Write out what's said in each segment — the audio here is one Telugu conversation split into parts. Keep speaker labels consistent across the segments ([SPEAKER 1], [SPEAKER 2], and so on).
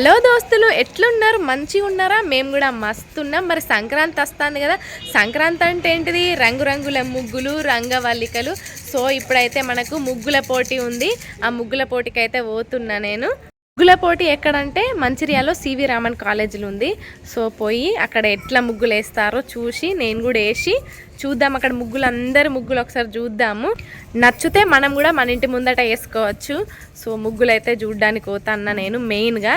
[SPEAKER 1] హలో దోస్తులు ఎట్లున్నారు? మంచి ఉన్నారా మేము కూడా మస్తున్నాం. మరి సంక్రాంతి వస్తుంది కదా. సంక్రాంతి అంటే ఏంటిది? రంగురంగుల ముగ్గులు రంగవల్లికలు. సో ఇప్పుడైతే మనకు ముగ్గుల పోటీ ఉంది. ఆ ముగ్గుల పోటీకి అయితే పోతున్నా నేను. ముగ్గుల పోటీ ఎక్కడంటే మంచిర్యాలో సివి రామన్ కాలేజీలో ఉంది. సో పోయి అక్కడ ఎట్లా ముగ్గులు వేస్తారో చూసి నేను కూడా వేసి చూద్దాం. అక్కడ ముగ్గులు అందరు ముగ్గులు ఒకసారి చూద్దాము. నచ్చితే మనం కూడా మన ఇంటి ముందట వేసుకోవచ్చు. సో ముగ్గులు అయితే చూడ్డానికి పోతాన్నా నేను మెయిన్గా.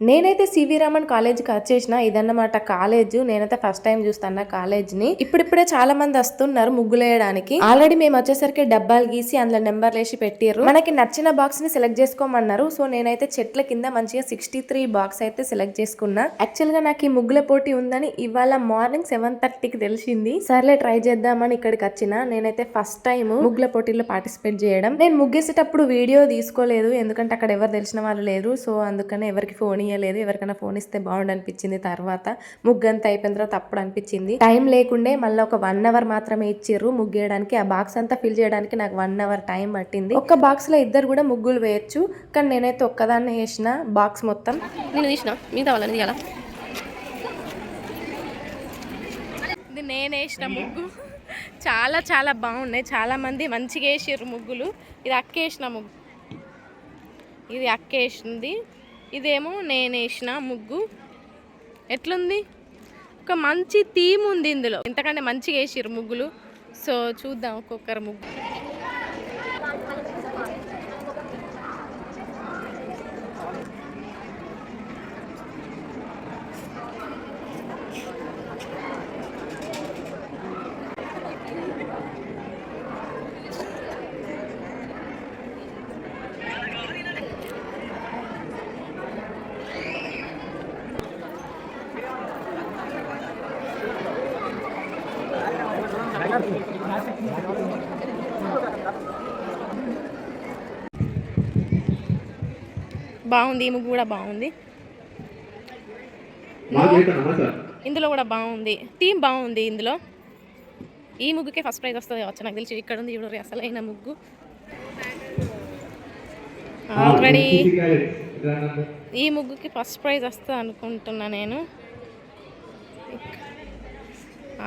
[SPEAKER 1] నేనైతే సివి రామన్ కాలేజ్కి వచ్చేసిన ఇదన్నమాట కాలేజ్ నేనైతే ఫస్ట్ టైం చూస్తాను కాలేజ్ని ఇప్పుడిప్పుడే చాలా మంది వస్తున్నారు ముగ్గులు వేయడానికి ఆల్రెడీ మేము వచ్చేసరికి డబ్బాలు గీసి అందులో నెంబర్లు వేసి పెట్టారు మనకి నచ్చిన బాక్స్ని సెలెక్ట్ చేసుకోమన్నారు. సో నేనైతే చెట్ల కింద మంచిగా సిక్స్టీ త్రీ బాక్స్ అయితే సెలెక్ట్ చేసుకున్నా. యాక్చువల్గా నాకు ఈ ముగ్గుల పోటీ ఉందని ఇవాళ మార్నింగ్ సెవెన్ థర్టీకి తెలిసింది. సర్లే ట్రై చేద్దామని ఇక్కడికి వచ్చిన. నేనైతే ఫస్ట్ టైం ముగ్గుల పోటీలో పార్టిసిపేట్ చేయడం. నేను ముగ్గేసేటప్పుడు వీడియో తీసుకోలేదు. ఎందుకంటే అక్కడ ఎవరు తెలిసిన వాళ్ళు లేరు. సో అందుకనే ఎవరికి ఫోన్ ఇవ్వలేదు ఎవరికైనా ఫోన్ ఇస్తే బాగుండు అనిపించింది తర్వాత. ముగ్గంతా అయిపోయిన తర్వాత అప్పుడు అనిపించింది. టైం లేకుండే మళ్ళీ ఒక వన్ అవర్ మాత్రమే ఇచ్చిర్రు ముగ్గేయడానికి. ఆ బాక్స్ అంతా ఫిల్ చేయడానికి నాకు వన్ అవర్ టైం పట్టింది. ఒక్క బాక్స్లో ఇద్దరు కూడా ముగ్గులు వేయచ్చు. కానీ నేనైతే ఒక్కదాన్ని వేసిన బాక్స్ మొత్తం.
[SPEAKER 2] నేను తీసిన. మిగతా వాళ్ళని తీయాలా?
[SPEAKER 1] ఇది నేను వేసిన ముగ్గు. చాలా చాలా బాగున్నాయి. చాలా మంది మంచిగా వేసారు ముగ్గులు. ఇది అక్క వేసిన ముగ్గు. ఇది అక్క వేసింది. ఇదేమో నేను వేసిన ముగ్గు. ఎట్లుంది? ఒక మంచి థీమ్ ఉంది ఇందులో. ఇంతకంటే మంచిగా వేసిరు ముగ్గులు. సో చూద్దాం ఒక్కొక్కరు ముగ్గు. బాగుంది ఈ ముగ్గు కూడా బాగుంది. ఇందులో కూడా బాగుంది. థీమ్ బాగుంది ఇందులో. ఈ ముగ్గుకే ఫస్ట్ ప్రైజ్ వస్తుంది కావచ్చు. నాకు తెలిసి ఇక్కడ ఉంది ఇప్పుడు అసలైన ముగ్గు. ఆల్రెడీ ఈ ముగ్గుకి ఫస్ట్ ప్రైజ్ వస్తుంది అనుకుంటున్నా నేను.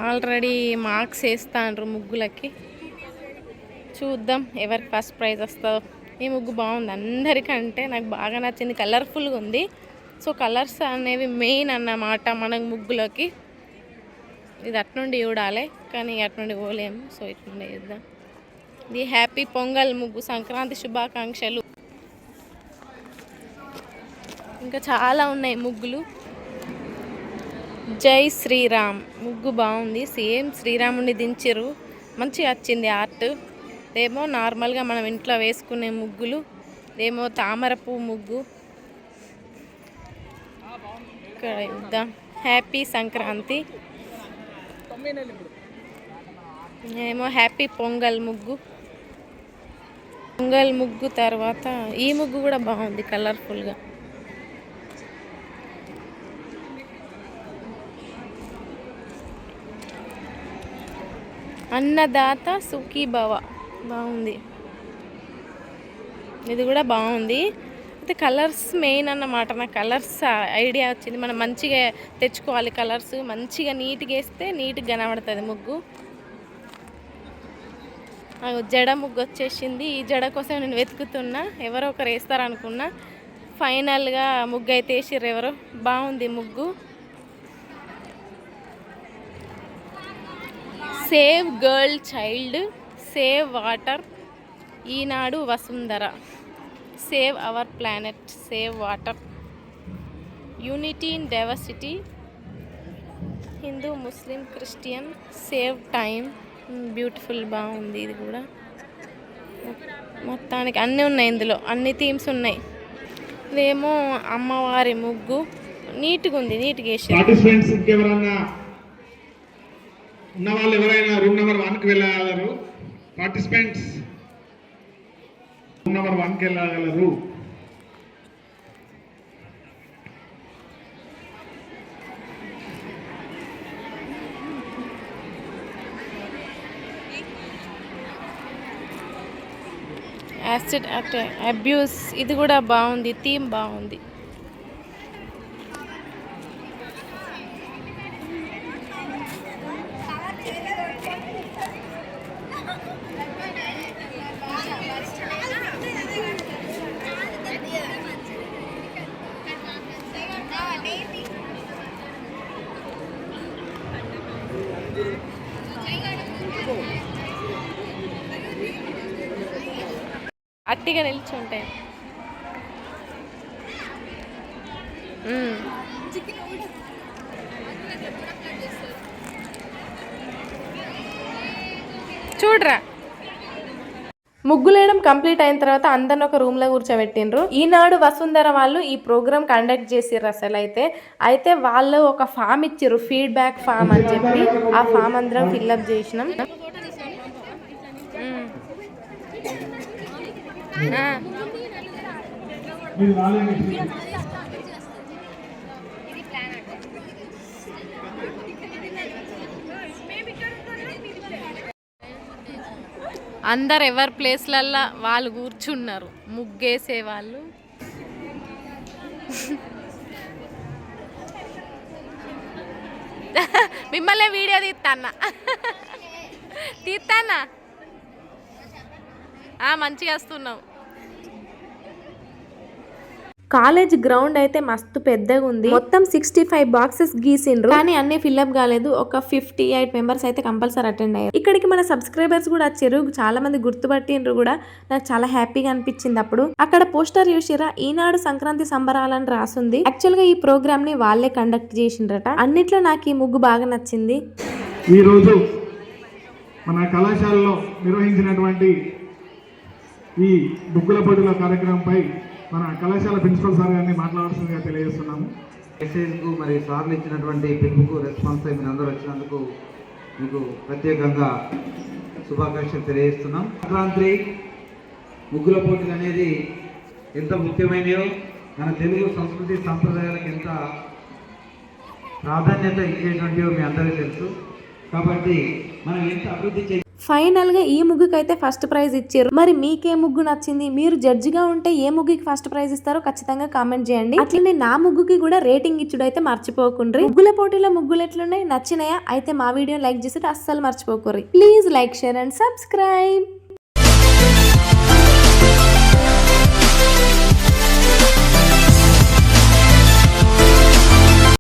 [SPEAKER 1] ఆల్రెడీ మార్క్స్ వేస్తాండ్రు ముగ్గులకి. చూద్దాం ఎవరికి ఫస్ట్ ప్రైజ్ వస్తుందో. ఈ ముగ్గు బాగుంది అందరికంటే నాకు బాగా నచ్చింది కలర్ఫుల్గా ఉంది. సో కలర్స్ అనేవి మెయిన్ అన్నమాట మనకు ముగ్గులోకి. ఇది అట్నుండి చూడాలి కానీ అట్నుండి పోలేము సో ఇట్నుండి చూద్దాం. ఇది హ్యాపీ పొంగల్ ముగ్గు సంక్రాంతి శుభాకాంక్షలు. ఇంకా చాలా ఉన్నాయి ముగ్గులు. జై శ్రీరామ్. ముగ్గు బాగుంది. సేమ్ శ్రీరాముని దించరు మంచిగా వచ్చింది ఆర్ట్. ఏమో నార్మల్గా మనం ఇంట్లో వేసుకునే ముగ్గులు. ఏమో తామర పువ్వు ముగ్గు. ఇక్కడ ఇద్దాం. హ్యాపీ సంక్రాంతి. ఏమో హ్యాపీ పొంగల్ ముగ్గు. పొంగల్ ముగ్గు తర్వాత ఈ ముగ్గు కూడా బాగుంది కలర్ఫుల్గా. అన్నదాత సుఖీభవ బాగుంది. ఇది కూడా బాగుంది. అయితే కలర్స్ మెయిన్ అన్నమాట. నాకు కలర్స్ ఐడియా వచ్చింది. మనం మంచిగా తెచ్చుకోవాలి కలర్స్. మంచిగా నీట్గా వేస్తే నీట్గా కనబడుతుంది ముగ్గు. జడ ముగ్గు వచ్చేసింది. ఈ జడ కోసం నేను వెతుకుతున్నా. ఎవరో ఒకరు వేస్తారనుకున్నా. ఫైనల్గా ముగ్గు అయితే వేసిర్రు ఎవరో. బాగుంది ముగ్గు. Save girl child save water Eenadu Vasundhara. Save our planet save water. Unity in diversity Hindu Muslim Christian save time beautiful బాగుంది ఇది కూడా. మొత్తానికి అన్నీ ఉన్నాయి ఇందులో అన్ని థీమ్స్ ఉన్నాయి. ఇదేమో అమ్మవారి ముగ్గు. నీట్గా ఉంది నీట్గా వేసారు.
[SPEAKER 3] ఉన్న వాళ్ళు ఎవరైనా రూమ్ నెంబర్ వన్కి వెళ్ళగలరు? పార్టిసిపెంట్స్ రూమ్ నెంబర్ వన్కి వెళ్ళగలరు?
[SPEAKER 1] Acid at abuse. ఇది కూడా బాగుంది. థీమ్ బాగుంది.
[SPEAKER 4] అట్టిగా నిలిచి ఉంటాయి చూడరా. ముగ్గులేయడం కంప్లీట్ అయిన తర్వాత అందరిని ఒక రూమ్లో కూర్చోబెట్టిండ్రు. ఈనాడు వసుంధర వాళ్ళు ఈ ప్రోగ్రామ్ కండక్ట్ చేసిర్రు అసలు అయితే. అయితే వాళ్ళు ఒక ఫామ్ ఇచ్చిర్రు ఫీడ్బ్యాక్ ఫామ్ అని చెప్పి. ఆ ఫామ్ అందరం ఫిల్అప్ చేసినాం.
[SPEAKER 3] మీరు
[SPEAKER 4] అందరు ఎవరి ప్లేస్లల్లో వాళ్ళు కూర్చున్నారు? ముగ్గేసే వాళ్ళు మిమ్మల్ని వీడియో తీస్తాన్న తీస్తానా మంచిగా వస్తున్నావు. కాలేజ్ గ్రౌండ్ అయితే మస్తు పెద్దగా ఉంది. మొత్తం సిక్స్టీ ఫైవ్ బాక్సెస్ గీసిండ్రు. కానీ అన్ని ఫిల్అప్ కాలేదు. ఒక ఫిఫ్టీ ఎయిట్ మెంబర్స్ అయితే కంపల్సరీ అటెండ్ అయ్యారు. ఇక్కడికి మన సబ్స్క్రైబర్స్ కూడా వచ్చారు. చాలా మంది గుర్తుపట్టిండ్రు కూడా. నాకు చాలా హ్యాపీగా అనిపించింది అప్పుడు. అక్కడ పోస్టర్ చూసిరా? ఈనాడు సంక్రాంతి సంబరాలని రాసుంది. యాక్చువల్గా ఈ ప్రోగ్రామ్ని వాళ్ళే కండక్ట్ చేసిండ్రట. అన్నిట్లో నాకు ఈ ముగ్గు బాగా నచ్చింది.
[SPEAKER 3] ఈరోజు మన కళాశాలలో నిర్వహించినటువంటి ఈ బుక్కుల పోటీల కార్యక్రమంపై మన కళాశాల ప్రిన్సిపల్ సార్ గారిని మాట్లాడాల్సిందిగా తెలియజేస్తున్నాము.
[SPEAKER 5] మెసేజ్కు మరి సార్లు ఇచ్చినటువంటి పిలుపుకు రెస్పాన్స్ అయి మీరు అందరూ వచ్చినందుకు మీకు ప్రత్యేకంగా శుభాకాంక్షలు తెలియజేస్తున్నాం. సంక్రాంతి ముగ్గుల పోటీలు అనేది ఎంత ముఖ్యమైనయో మన తెలుగు సంస్కృతి సంప్రదాయాలకు ఎంత ప్రాధాన్యత ఇచ్చేటువంటివో మీ అందరికీ తెలుసు. కాబట్టి మనం ఎంత అభివృద్ధి చే
[SPEAKER 4] ఫైనల్గా ఈ ముగ్గుకి అయితే ఫస్ట్ ప్రైజ్ ఇచ్చారు. మరి మీకే ముగ్గు నచ్చింది? మీరు జడ్జిగా ఉంటే ఏ ముగ్గుకి ఫస్ట్ ప్రైజ్ ఇస్తారో ఖచ్చితంగా కామెంట్ చేయండి. అట్లనే నా ముగ్గుకి కూడా రేటింగ్ ఇచ్చుడు అయితే మర్చిపోకుండ్రి. ముగ్గుల పోటీలో ముగ్గులు ఎట్లున్నాయి? నచ్చినాయా? అయితే మా వీడియో లైక్ చేసి అస్సలు మర్చిపోకూరి please like share and subscribe.